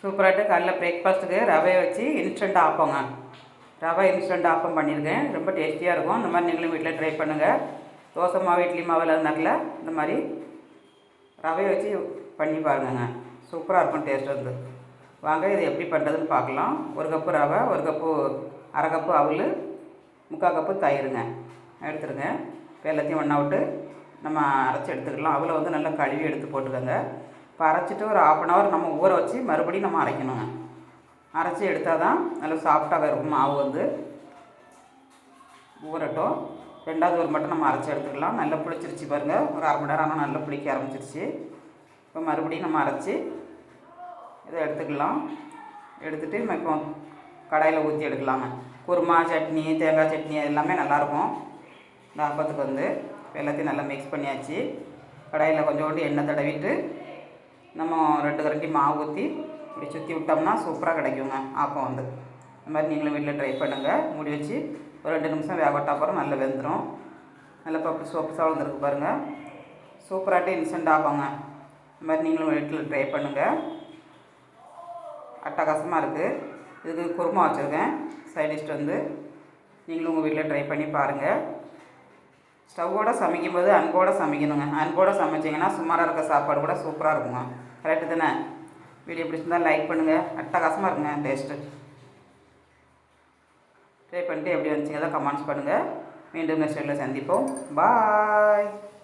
சூப்பராகிட்டு காலைல பிரேக்ஃபாஸ்ட்டுக்கு ரவையை வச்சு இன்ஸ்டன்ட் ஆப்போங்க. ரவை இன்ஸ்டன்ட் ஆப்பம் பண்ணியிருக்கேன். ரொம்ப டேஸ்டியாக இருக்கும். இந்த மாதிரி நீங்களும் வீட்டில் ட்ரை பண்ணுங்கள் தோசை மாவு இட்லி மாவு இல்லாதனால இந்த மாதிரி ரவையை வச்சு பண்ணி பாருங்கங்க. சூப்பராக இருக்கும் டேஸ்ட் வந்து. வாங்க இது எப்படி பண்ணுறதுன்னு பார்க்கலாம். ஒரு கப்பு ரவை ஒரு கப்பு அரை கப்பு அவல் முக்கால் கப்பு தயிருங்க. எடுத்துருங்க. இப்போ எல்லாத்தையும் ஒன்றா விட்டு நம்ம அரைச்சி எடுத்துக்கலாம். அவளை வந்து நல்லா கழுவி எடுத்து போட்டுக்கோங்க. இப்போ அரைச்சிட்டு ஒரு ஆஃப் அன் ஹவர் நம்ம ஊற வச்சு மறுபடியும் நம்ம அரைக்கணுங்க. அரைச்சி எடுத்தால் தான் நல்லா சாஃப்டாக இருக்கும் மாவு வந்து. ஊறட்டும். ரெண்டாவது ஒரு மட்டும் நம்ம அரைச்சி எடுத்துக்கலாம். நல்லா புளிச்சிருச்சு பாருங்கள் ஒரு அரை மணி நேரம் ஆனால் நல்லா புளிக்க ஆரம்பிச்சிருச்சு. இப்போ மறுபடியும் நம்ம அரைச்சி இதை எடுத்துக்கலாம். எடுத்துகிட்டு நம்ம இப்போ கடாயில் ஊற்றி எடுக்கலாங்க. குருமா சட்னி தேங்காய் சட்னி எல்லாமே நல்லாயிருக்கும். இந்த அப்பத்துக்கு வந்து எல்லாத்தையும் நல்லா மிக்ஸ் பண்ணியாச்சு. கடாயில் கொஞ்சோண்டு எண்ணெய் தடவிட்டு நம்ம ரெண்டு கரண்டி மாவு ஊற்றி இப்படி சுற்றி விட்டோம்னா சூப்பராக கிடைக்குங்க. ஆப்பம் வந்து. இந்த மாதிரி நீங்களும் வீட்டில் ட்ரை பண்ணுங்கள் மூடி வச்சு ஒரு ரெண்டு நிமிஷம் வேக விட்டா அப்புறம் நல்லா வெந்துடும் நல்லா பப்பு சோப்பு சாவந்துருக்கு பாருங்கள் சூப்பராகிட்டு இன்ஸ்டன்ட் ஆகுங்க. இந்த மாதிரி நீங்களும் வீட்டில் ட்ரை பண்ணுங்கள் அட்டகாசமாக இருக்குது இதுக்கு குருமா வச்சுருக்கேன். சைட் டிஷ் வந்து நீங்களும் உங்கள் வீட்டில் ட்ரை பண்ணி பாருங்கள் ஸ்டவ்வோடு சமைக்கும்போது அன்போடு சமைக்கணுங்க. அன்போடு சமைச்சிங்கன்னா சுமாராக இருக்க சாப்பாடு கூட சூப்பராக இருக்குங்க. கரெக்டு தானே? வீடியோ பிடிச்சிருந்தா லைக் பண்ணுங்கள் அட்டகாசமாக இருக்குங்க டேஸ்ட்டு ட்ரை பண்ணிட்டு எப்படி வந்துச்சுங்க கமெண்ட்ஸ் பண்ணுங்கள் மீண்டும் நெக்ஸ்ட் வீடியோவில் சந்திப்போம். பாய்